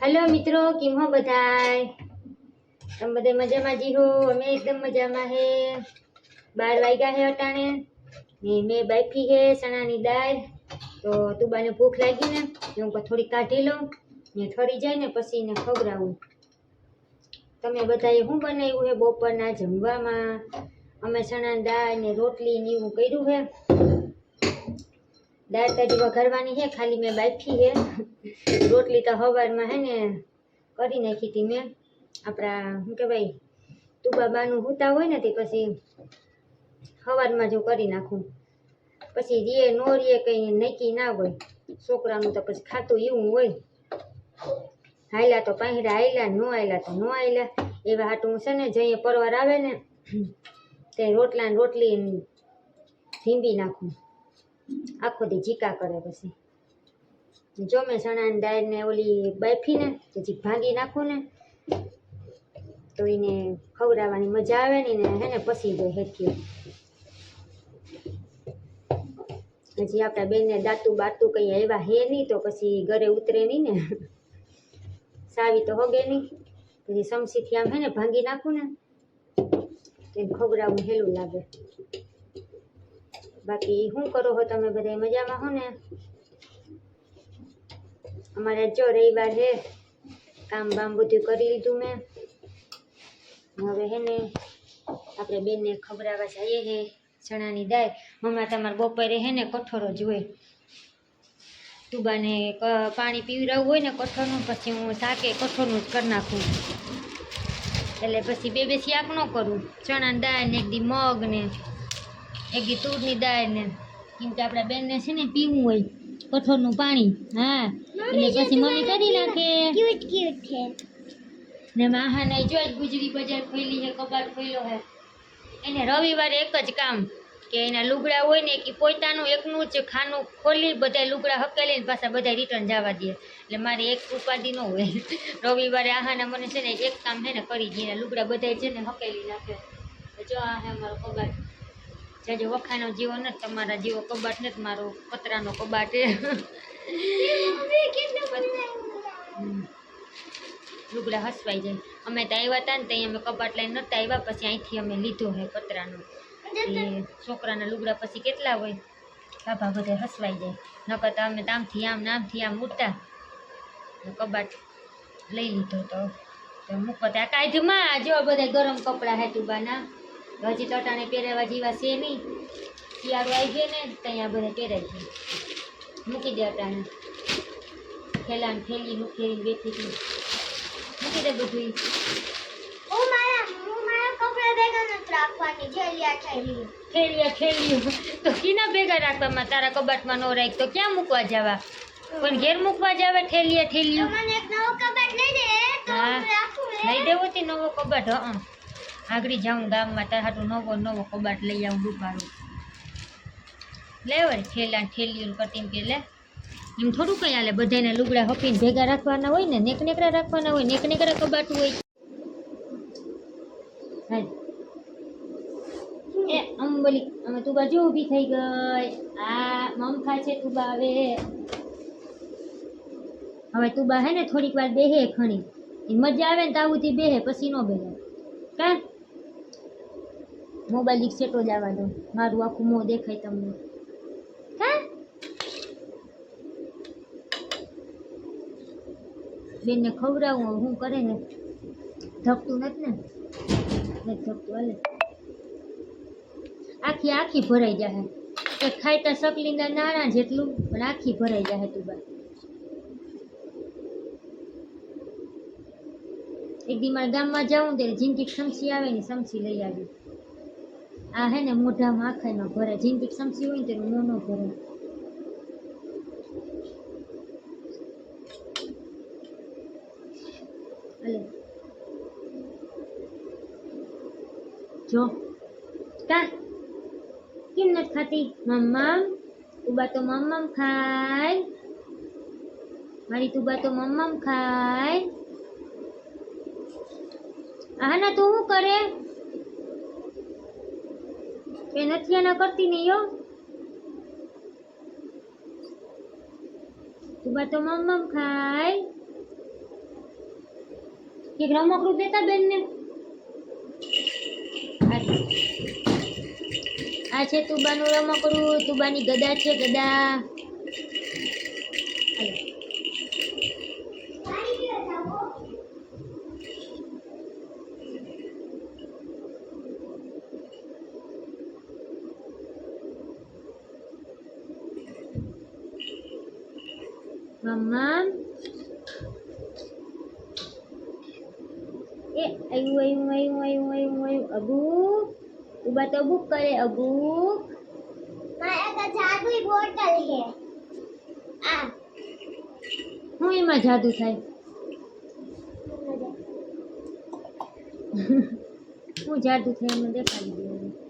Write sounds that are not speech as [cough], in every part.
Hello મિત્રો, કેમ હો બધાય? તમે બધે મજામાં જી હો? અમે એકદમ મજામાં હે. બાર વાગ્યા હે અટાણે. ને મેં બાફી હે ચણાની દાળ. તો તુબાને ભૂખ લાગી ને હું થોડી કાઢી લઉં ને ઠરી જાય ને પછી એને ખવડાવું. તમે બધાએ શું બનાવ્યું હે બપોરના જમવામાં? અમે ચણાની દાળ ને રોટલી ને એવું કર્યું હે. દાળ તાજી વઘારવાની છે, ખાલી મેં બાફી છે. રોટલી તો સવારમાં હે ને કરી નાખી હતી મેં. આપણા શું કહેવાય તુબાબાનું હુતા હોય ને તે પછી સવારમાં જો કરી નાખું. પછી રીએ નો રીએ કંઈ નક્કી ના હોય. છોકરાનું તો પછી ખાતું એવું હોય. હાયલા તો પાંહડા આયલા નો આયલા તો નો આયલા એવા હાટું છે ને જઈએ પરવાર આવે ને, તે રોટલા રોટલી ધીંબી નાખું. આખો દી જીકા કરે પછી. જો મેં ચણાની દાળને ઓલી બાફીને પછી ભાંગી નાખું ને, તો એને ખવડાવવાની મજા આવે ને એને હે ને પસી જાય હેઠી હજી આપણા બેનને દાતું બાતું કંઈ આવ્યા હે નહીં, તો પછી ઘરે ઉતરે નહીં ને. સાવી તો હોગે નહીં. પછી સમસીથી આમ હે ને ભાંગી નાખું ને તેને ખવડાવવું હેલું લાગે. બાકી શું કરો હો તમે બધા મજામાં હો ને? અમારે જો રવિવાર છે. કામ બામ બધું કરી લીધું મેં. હવે હે ને આપણે બેનને ખવડાવવા જઈએ હે, ચણાની દાળ. હમણાં તમારે બપોરે હે ને કઠોરો જ હોય. તુબાને પાણી પીવડાવવું હોય ને કઠોરનું, પછી હું શાકે કઠોરનું જ કરી નાખું. એટલે પછી બે બે શાક ન કરું. ચણાની દાળ ને એક મગ ને એક તૂરની તુરની દાળ ને. કેમ કે આપણા બેનને છે ને પીવું હોય કઠોળનું પાણી હા. એટલે પછી મમ્મી કરી નાખે. ક્યુટ ક્યુટ છે. ને માહાને જો જ ગુજરી બજાર ખોલી છે કબાટ ખોલ્યો છે. એને રવિવારે એક જ કામ કે એના લુગડા હોય ને કે પોતાનું એકનું જ ખાનું ખોલી બધા લુગડા હકેલીને પાછા બધા રિટર્ન જવા દે. એટલે મારે એક ઉપાધિ ન હોય. [laughs] રવિવારે આહાના મને છે ને એક કામ છે ને કરી દે. એના લુગડા બધા છે ને હકેલી નાખે. જો આ હે મારો કબાટ. જાજો વખાનો જીવો નથી, તમારા જીવો કબાટ નથી, મારો પતરાનો કબાટ એ લુગડા હસવાઈ જાય. અમે તો આવ્યા હતા ને ત્યાં અમે કબાટ લઈને નતા આવ્યા પછી અહીંથી અમે લીધો હે પતરાનો છોકરાના લુગડા પછી કેટલા હોય? બાબા બધે હસવાઈ જાય. નકર તો અમે આમથી આમ નામથી આમ ઉડતા કબાટ લઈ લીધો તો. મૂકો ત્યાં કાઢમાં જો બધા ગરમ કપડાં હે તુબાના હજી તટાને પહેરવા જેવા છે નહીં. શિયાળો આવી ગયો ને ત્યાં બધા પહેરાય જાય મૂકી દે અટાણે. થેલાને થેલી મૂકી બેઠી હતી. મૂકી દે બધું થેલીઓ. તો કીના ભેગા રાખવામાં તારા કબાટમાં ન રાખ તો ક્યાં મૂકવા જવા? પણ ઘેર મૂકવા જાવે ઠેલીયા ઠેલિયું મને એક નવો કબાટ લઈ દે તો રાખું લઈ દેવો તે નવો કબાટ હં. આગળ જાઉં ગામમાં, તાર હાટું નવો નવો કબાટ લઈ આવું રૂપારું લે વળી ઠેલા ઠેલીઓ કરતી કે લે. એમ થોડું કંઈ હાલે બધાને લુગડા હપીને ભેગા રાખવાના હોય ને, નેક નેકરા રાખવાના હોય, નેક નેકરા કબાટ હોય. એ અંબલી અમે તુબા જો ઊભી થઈ ગઈ. આ મમખા છે તુબા આવે હવે તુબા હે ને થોડીક વાર બેહે ખણી. એ મજા આવે ને તાવુથી બેહે, પછી નો બેહે. કા? મોબાઈલ એક સેટો જવા દો. મારું આખું મોં દેખાય તમને. કા બેનને ખવડાવું હવે હું કરે ને? ધકતું નથી ને? નથી ધકતું, હાલે. આખી આખી ભરાઈ જાય એક ખાઈતા સકલીના નાના જેટલું, પણ આખી ભરાઈ જાય તું બા. એક દી મારા ગામમાં જાઉં ત્યારે જિંદગી સમસી આવે ને સમસી લઈ આવી. આ હે ને મોઢામાં આખામાં ભરે. જિંદગી સમસી હોય ને તેનું મોં ન ભરે. અલે જો. કા? કેમ નથી ખાતી? મમ્મા? ઉબા તો મમ્મમ ખાય. મારી તુબા તો મમ્મમ ખાય. આના તું શું કરે? કે નથી આના કરતી નહીં યો. તુબા તો મમ્મ ખાય. કે રમકડું દેતા બેનને. આ છે તુબાનું રમકડું. તુબાની ગદા છે ગદા. zaman એ આયું આયું આયું આયું આયું આયું અબુક ઉબા તો બુક કરે અબુક મારા તો જાદુઈ બોટલ છે આ હું એમાં જાદુ થાય હું જાદુ થાય મને દેખાડી દઉં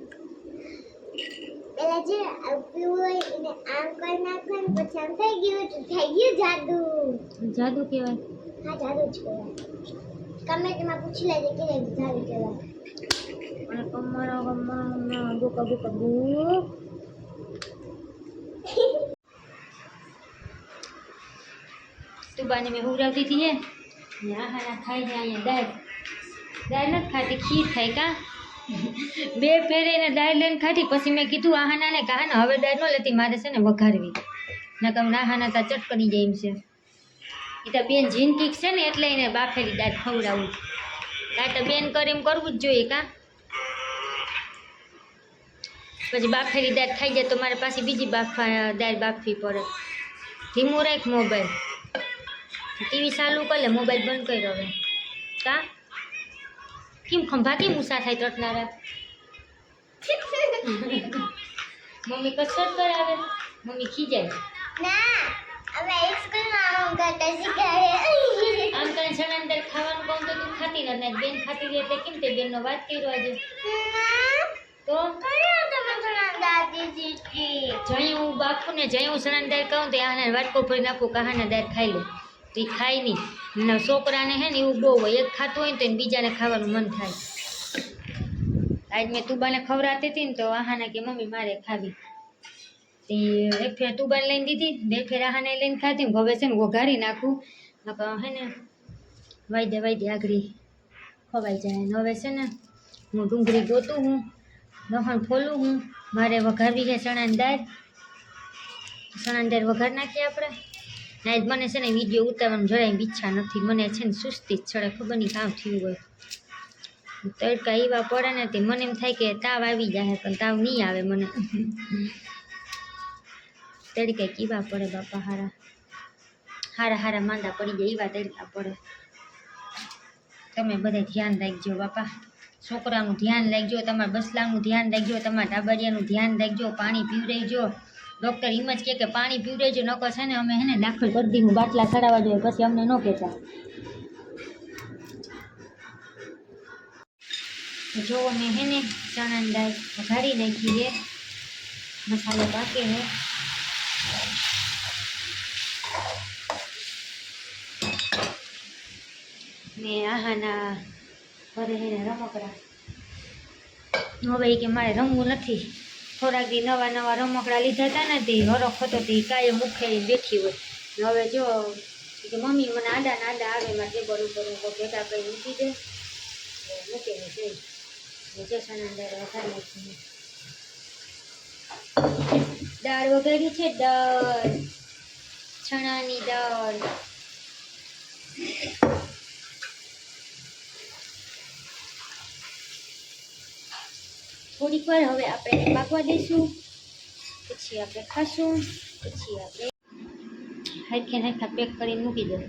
પેલા જે આ હોય એને આમ કરી નાખવાનું પછી આમ થઈ ગયું તો થઈ ગયું જાદુ. જાદુ કહેવાય. હા જાદુ જ કહેવાય. કમેન્ટમાં પૂછી લેજે કે જાદુ કહેવાય. અને કમરો કમરો અબુક અબુક તુબાને મેં હુવરાવતી હતી હે. ને આહાના ખાઈ જાય અહીંયા દાળ. દાળ નથી ખાતી ખીર ખાઈ કા? બે ફેરે એને દાળ લઈને ખાધી, પછી મેં કીધું આહાના ને આહાના હવે દાળ ન લેતી, મારે છે ને વઘારવી. નકમ નાહાના તા ચટકડી જાય એમ છે. એ તો બેન જિંદગી છે ને, એટલે એને બાફેલી દાળ ખવડાવું કાં તો બેન કરે એમ કરવું જ જોઈએ કા? પછી બાફેલી દાળ ખાઈ જાય તો મારે પાછી બીજી બાફા, દાળ બાફવી પડે. ધીમું રાખ મોબાઈલ. ટીવી ચાલુ કરે મોબાઈલ બંધ કરી હવે. કા? કેમ ખંભા કેમ ઊંચા થાય તટનારા મમ્મી કસરત કરાવે મમ્મી ખીજાય ના અમે સ્કૂલમાં આમ કરતા શીખાડે આમ તને સણાંદર ખાવાનું કહું તો તું ખાતી નથી બેન ખાતી રહે એટલે કેમ તે બેનનો વાત કર્યો આજે? તો? કયો તમે ઘણા દાદી દીદી જઈ હું બાપુ ને જઈ હું સણાંદર કહું તો આને વાટકો ભરી નાખું કહાના દાળ ખાઈ લે. તો એ ખાય નહીં ને છોકરાને હે ને એવું બહુ હોય, એક ખાતું હોય ને તો એને બીજાને ખાવાનું મન થાય. આજ મેં તુબાને ખવડાવતી હતી ને તો આહાને કે, મમ્મી, મારે ખાવી. તે એક ફેર તુબાને લઈને દીધી બે ફેર આહાને લઈને ખાધી. હવે છે ને વઘારી નાખું. હે ને વાયદે વાયદે આગળ ખવાઈ જાય. ને હવે છે ને હું ડુંગળી ગોતું હું લસણ ફોલું હું. મારે વઘારવી છે ચણાની દાળ. ચણાની દાળ વઘાર નાખીએ આપણે. ના આજ મને છે ને વીડિયો ઉતારવાનું જરાય ઈચ્છા નથી. મને છે ને સુસ્તી જ ચડે, ખબર નહીં કામ થયું હોય. તડકા એવા પડે ને તે મને એમ થાય કે તાવ આવી જાય પણ તાવ નહીં આવે મને. તડકે કેવા પડે બાપા હારા. હારા હારા માંદા પડી જાય, એવા તડકા પડે. તમે બધા ધ્યાન રાખજો બાપા. છોકરાનું ધ્યાન રાખજો, તમારા બસલાનું ધ્યાન રાખજો, તમારા ડાબરિયાનું ધ્યાન રાખજો, પાણી પીવડાવજો. ડૉક્ટર એમ જ કહે કે પાણી પીવડાવજો નકર છે ને અમે હે ને દાખલ કરી દઈશું બાટલા ચડાવવા જોઈએ, પછી અમને ન કહેતા. જો અમે હે ને ચણાની દાળ વઘારી નાખી છે. મસાલો પાકે હે ને આહાના ઘરે હે ને રમકડા. હવે ઈ કે મારે રમવું નથી. થોડાક દી નવા નવા રમકડા લીધા હતા ને તે હરખ હતો તે કાયમ મુખે બેઠી હોય. હવે જો, કે મમ્મી મને આડા ને આડા આવે મારે ટેબલ ઉપર ઉપર ભેગા કરી મૂકી દે. મૂકીને જઈ. જસન અંદર વધારે દાળ વગેરી છે. દાળ ચણાની દાળ. થોડીક વાર હવે આપણે પાકવા દઈશું પછી આપણે ખાશું, પછી આપણે હરખે હરખા પેક કરીને મૂકી દઉં.